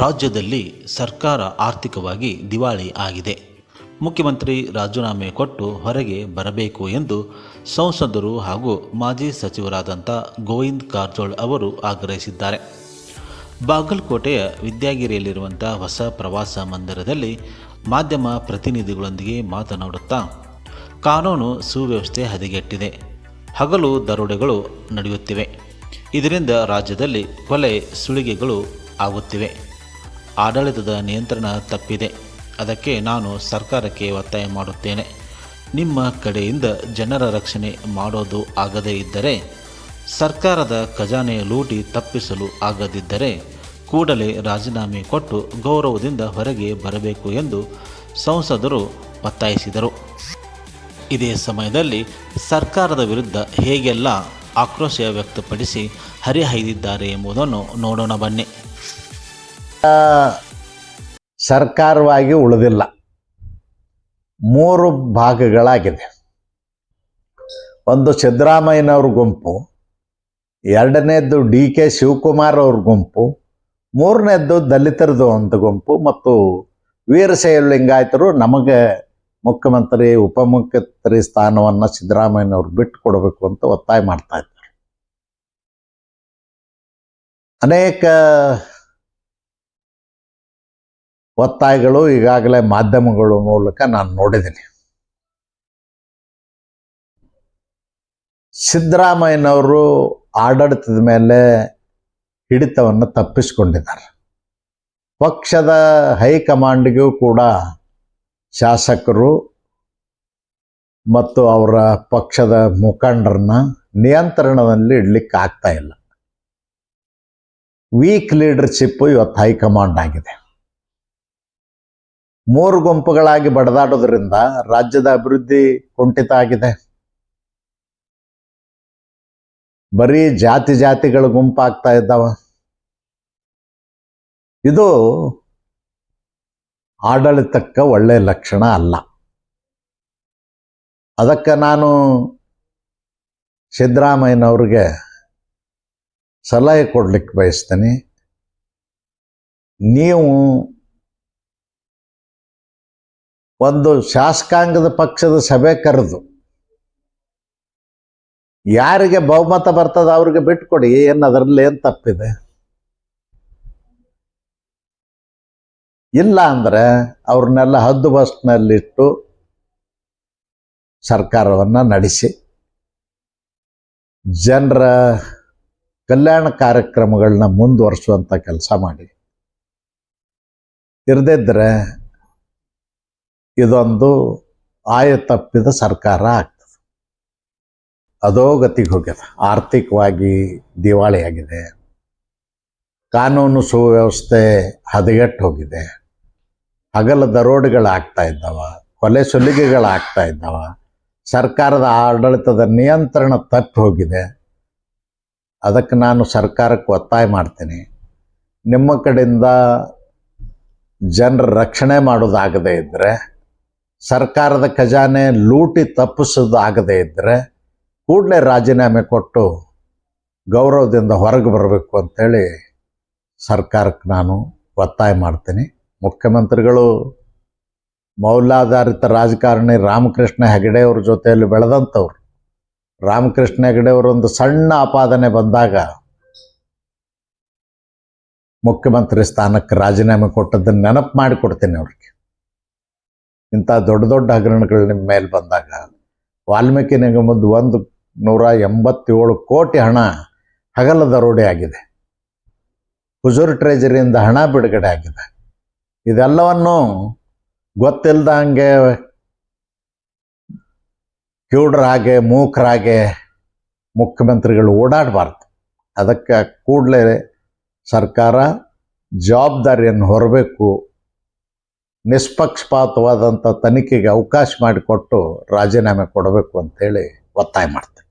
ರಾಜ್ಯದಲ್ಲಿ ಸರ್ಕಾರ ಆರ್ಥಿಕವಾಗಿ ದಿವಾಳಿ ಆಗಿದೆ. ಮುಖ್ಯಮಂತ್ರಿ ರಾಜೀನಾಮೆ ಕೊಟ್ಟು ಹೊರಗೆ ಬರಬೇಕು ಎಂದು ಸಂಸದರು ಹಾಗೂ ಮಾಜಿ ಸಚಿವರಾದಂಥ ಗೋವಿಂದ್ ಕಾರಜೋಳ್ ಅವರು ಆಗ್ರಹಿಸಿದ್ದಾರೆ. ಬಾಗಲಕೋಟೆಯ ವಿದ್ಯಾಗಿರಿಯಲ್ಲಿರುವಂಥ ಹೊಸ ಪ್ರವಾಸ ಮಂದಿರದಲ್ಲಿ ಮಾಧ್ಯಮ ಪ್ರತಿನಿಧಿಗಳೊಂದಿಗೆ ಮಾತನಾಡುತ್ತಾ, ಕಾನೂನು ಸುವ್ಯವಸ್ಥೆ ಹದಗೆಟ್ಟಿದೆ. ಹಗಲು ದರೋಡೆಗಳು ನಡೆಯುತ್ತಿವೆ. ಇದರಿಂದ ರಾಜ್ಯದಲ್ಲಿ ಕೊಲೆ ಸುಳಿಗೆಗಳು ಆಗುತ್ತಿವೆ. ಆಡಳಿತದ ನಿಯಂತ್ರಣ ತಪ್ಪಿದೆ. ಅದಕ್ಕೆ ನಾನು ಸರ್ಕಾರಕ್ಕೆ ಒತ್ತಾಯ ಮಾಡುತ್ತೇನೆ. ನಿಮ್ಮ ಕಡೆಯಿಂದ ಜನರ ರಕ್ಷಣೆ ಮಾಡೋದು ಆಗದೇ ಇದ್ದರೆ, ಸರ್ಕಾರದ ಖಜಾನೆ ಲೂಟಿ ತಪ್ಪಿಸಲು ಆಗದಿದ್ದರೆ ಕೂಡಲೇ ರಾಜೀನಾಮೆ ಕೊಟ್ಟು ಗೌರವದಿಂದ ಹೊರಗೆ ಬರಬೇಕು ಎಂದು ಸಂಸದರು ಒತ್ತಾಯಿಸಿದರು. ಇದೇ ಸಮಯದಲ್ಲಿ ಸರ್ಕಾರದ ವಿರುದ್ಧ ಹೇಗೆಲ್ಲ ಆಕ್ರೋಶ ವ್ಯಕ್ತಪಡಿಸಿ ಹರಿಹಾಯ್ದಿದ್ದಾರೆ ಎಂಬುದನ್ನು ನೋಡೋಣ ಬನ್ನಿ. ಸರ್ಕಾರವಾಗಿ ಉಳಿದಿಲ್ಲ. ಮೂರು ಭಾಗಗಳಾಗಿದೆ. ಒಂದು ಸಿದ್ದರಾಮಯ್ಯನವ್ರ ಗುಂಪು, ಎರಡನೇದ್ದು ಡಿ ಕೆ ಶಿವಕುಮಾರ್ ಅವ್ರ ಗುಂಪು, ಮೂರನೇದ್ದು ದಲಿತರದು ಒಂದು ಗುಂಪು ಮತ್ತು ವೀರಶೈವ ಲಿಂಗಾಯತರು ನಮಗೆ ಮುಖ್ಯಮಂತ್ರಿ, ಉಪಮುಖ್ಯಮಂತ್ರಿ ಸ್ಥಾನವನ್ನು ಸಿದ್ದರಾಮಯ್ಯನವ್ರು ಬಿಟ್ಟು ಕೊಡಬೇಕು ಅಂತ ಒತ್ತಾಯ ಮಾಡ್ತಾ ಇದ್ದಾರೆ. ಅನೇಕ ಒತ್ತಾಯಗಳು ಈಗಾಗಲೇ ಮಾಧ್ಯಮಗಳ ಮೂಲಕ ನಾನು ನೋಡಿದ್ದೀನಿ. ಸಿದ್ದರಾಮಯ್ಯನವರು ಆಡಳಿತದ ಮೇಲೆ ಹಿಡಿತವನ್ನು ತಪ್ಪಿಸಿಕೊಂಡಿದ್ದಾರೆ. ಪಕ್ಷದ ಹೈಕಮಾಂಡ್ಗೂ ಕೂಡ ಶಾಸಕರು ಮತ್ತು ಅವರ ಪಕ್ಷದ ಮುಖಂಡರನ್ನ ನಿಯಂತ್ರಣದಲ್ಲಿ ಇಡ್ಲಿಕ್ಕೆ ಆಗ್ತಾ ಇಲ್ಲ. ವೀಕ್ ಲೀಡರ್ಶಿಪ್ ಇವತ್ತು ಹೈಕಮಾಂಡ್ ಆಗಿದೆ. ಮೂರು ಗುಂಪುಗಳಾಗಿ ಬಡದಾಡೋದ್ರಿಂದ ರಾಜ್ಯದ ಅಭಿವೃದ್ಧಿ ಕುಂಠಿತ ಆಗಿದೆ. ಬರೀ ಜಾತಿ ಜಾತಿಗಳ ಗುಂಪಾಗ್ತಾ ಇದ್ದಾವ. ಇದು ಆಡಳಿತಕ್ಕೆ ಒಳ್ಳೆಯ ಲಕ್ಷಣ ಅಲ್ಲ. ಅದಕ್ಕೆ ನಾನು ಸಿದ್ದರಾಮಯ್ಯನವ್ರಿಗೆ ಸಲಹೆ ಕೊಡ್ಲಿಕ್ಕೆ ಬಯಸ್ತೀನಿ. ನೀವು ಒಂದು ಶಾಸಕಾಂಗದ ಪಕ್ಷದ ಸಭೆ ಕರೆದು, ಯಾರಿಗೆ ಬಹುಮತ ಬರ್ತದ ಅವ್ರಿಗೆ ಬಿಟ್ಕೊಡಿ, ಏನು ಅದರಲ್ಲಿ ಏನು ತಪ್ಪಿದೆ? ಇಲ್ಲ ಅಂದರೆ ಅವ್ರನ್ನೆಲ್ಲ ಹದ್ದು ಬಸ್ನಲ್ಲಿಟ್ಟು ಸರ್ಕಾರವನ್ನು ನಡೆಸಿ, ಜನರ ಕಲ್ಯಾಣ ಕಾರ್ಯಕ್ರಮಗಳನ್ನ ಮುಂದುವರಿಸುವಂಥ ಕೆಲಸ ಮಾಡಿ. ಇರದಿದ್ದರೆ ಇದೊಂದು ಆಯ ತಪ್ಪಿದ ಸರ್ಕಾರ ಆಗ್ತದೆ. ಅಧೋಗತಿಗೆ ಹೋಗ್ಯದ. ಆರ್ಥಿಕವಾಗಿ ದಿವಾಳಿಯಾಗಿದೆ. ಕಾನೂನು ಸುವ್ಯವಸ್ಥೆ ಹದಗೆಟ್ಟು ಹೋಗಿದೆ. ಹಗಲ ದರೋಡೆಗಳಾಗ್ತಾ ಇದ್ದಾವ. ಕೊಲೆ ಸುಲಿಗೆಗಳಾಗ್ತಾ ಇದ್ದಾವ. ಸರ್ಕಾರದ ಆಡಳಿತದ ನಿಯಂತ್ರಣ ತಪ್ಪಿ ಹೋಗಿದೆ. ಅದಕ್ಕೆ ನಾನು ಸರ್ಕಾರಕ್ಕೆ ಒತ್ತಾಯ ಮಾಡ್ತೀನಿ. ನಿಮ್ಮ ಕಡೆಯಿಂದ ಜನರ ರಕ್ಷಣೆ ಮಾಡೋದಾಗದೇ ಇದ್ದರೆ ಸರ್ಕಾರದ ಖಜಾನೆ ಲೂಟಿ ತಪ್ಪಿಸೋದು ಆಗದೇ ಇದ್ದರೆ ಕೂಡಲೇ ರಾಜೀನಾಮೆ ಕೊಟ್ಟು ಗೌರವದಿಂದ ಹೊರಗೆ ಬರಬೇಕು ಅಂತೇಳಿ ಸರ್ಕಾರಕ್ಕೆ ನಾನು ಒತ್ತಾಯ ಮಾಡ್ತೀನಿ. ಮುಖ್ಯಮಂತ್ರಿಗಳು, ಮೌಲ್ಯಾಧಾರಿತ ರಾಜಕಾರಣಿ ರಾಮಕೃಷ್ಣ ಹೆಗಡೆ ಅವ್ರ ಜೊತೆಯಲ್ಲಿ ಬೆಳೆದಂಥವ್ರು. ರಾಮಕೃಷ್ಣ ಹೆಗಡೆ ಒಂದು ಸಣ್ಣ ಆಪಾದನೆ ಬಂದಾಗ ಮುಖ್ಯಮಂತ್ರಿ ಸ್ಥಾನಕ್ಕೆ ರಾಜೀನಾಮೆ ಕೊಟ್ಟದ್ದನ್ನು ನೆನಪು ಮಾಡಿಕೊಡ್ತೀನಿ ಅವ್ರಿಗೆ. ಇಂಥ ದೊಡ್ಡ ದೊಡ್ಡ ಹಗರಣಗಳು ನಿಮ್ಮ ಮೇಲೆ ಬಂದಾಗ ವಾಲ್ಮೀಕಿ ನಿಗಮದ ಒಂದು ನೂರ ಎಂಬತ್ತೇಳು ಕೋಟಿ ಹಣ ಹಗಲ ದರೋಡೆ ಆಗಿದೆ. ಹುಜೂರ್ ಟ್ರೆಜರಿಯಿಂದ ಹಣ ಬಿಡುಗಡೆ ಆಗಿದೆ. ಇದೆಲ್ಲವನ್ನು ಗೊತ್ತಿಲ್ಲದ ಹಂಗೆ ಕಿವುಡ್ರಾಗೆ ಮೂಕರಾಗೆ ಮುಖ್ಯಮಂತ್ರಿಗಳು ಓಡಾಡಬಾರ್ದು. ಅದಕ್ಕೆ ಕೂಡಲೇ ಸರ್ಕಾರ ಜವಾಬ್ದಾರಿಯನ್ನು ಹೊರಬೇಕು ನಿಷ್ಪಕ್ಷಪಾತವಾದಂಥ ತನಿಖೆಗೆ ಅವಕಾಶ ಮಾಡಿಕೊಟ್ಟು ರಾಜೀನಾಮೆ ಕೊಡಬೇಕು ಅಂತೇಳಿ ಒತ್ತಾಯ ಮಾಡ್ತೇನೆ.